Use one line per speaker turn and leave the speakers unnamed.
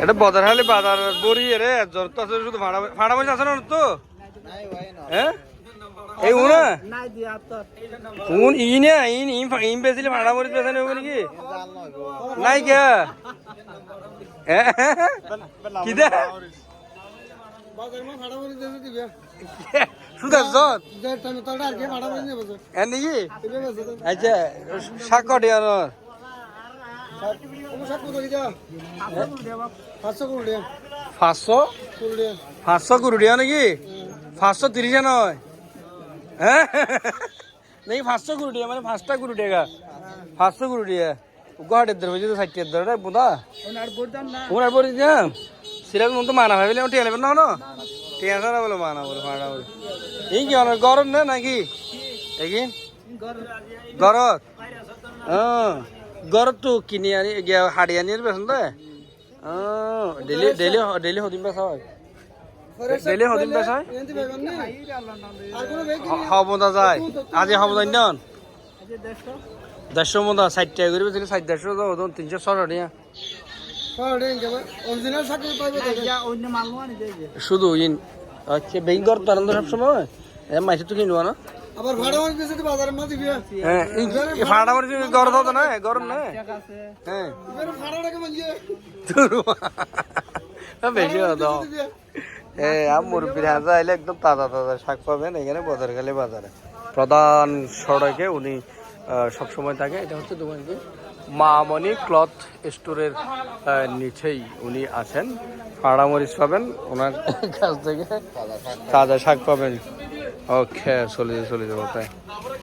এটা বাজার হলে বাজার বড়ি রে জ্বর তো আছে শুধু ভাড়া ভাড়া বসে আছে না তো? হ্যাঁ এই
দিয়া তো
উন ই না ইন ইন ইন ভাড়া বড়ি বেচা নেব নাকি নাই কে? কি দে? আচ্ছা শাক কটি পাঁচশো পাঁচশো কুড়ি টাকা নাকি? পাঁচশো তিরিশ নয়। হ্যাঁ নাকি পাঁচশো কুড়ি মানে পাঁচটা কুড়ি টাকা পাঁচশো কুড়ি টাকা গুয়াহাটির ধরে বুঝি তো ষাটের ধরে বোধা।
ওনার না।
পরে দিলাম সিরাজ মতো মানা ভাবিলে টিয়া নেবেন না না? টিয়া ছাড়া বলে মানা বলে মানা বলে। এই কি অনেক গরম না নাকি? দেখি গরত হ্যাঁ গরত তো কিনি আনি হাড়ি আনি বেসন তো ডেলি ডেলি ডেলি হদিন বেসা হয়। ডেলি হদিন বেসা হয়?
কি
হবদা যায়। আজি হবদা ইন্ডন
যে দেশটা
দেড়শো মতো ষাট টাকা করে বেশি ষাট দেড়শো তো তিনশো ছশো টাকা শুধু ইন আচ্ছা পারেন তো সবসময়? এ মাইসে তো কিনবো না?
আবার ভাড়া বাজারে
হ্যাঁ এই ভাড়া মারি গরম হতো না গরম না
টাকা আছে
হ্যাঁ।
এবার ভাড়াটাকে মানছে
বেশি হতো এ আম মুরব্বীর হাজা আইলে একদম তাজা তাজা শাক পাবেন এখানে বাজার গেলে বাজারে। প্রধান সড়কে উনি সবসময় থাকে। এটা হচ্ছে দোকান কি? মামনি ক্লথ স্টোরের নিচেই উনি আছেন। ফাড়ামরিচ পাবেন ওনার কাছ থেকে। তাজা শাক পাবেন। Okay, solid, solid, okay.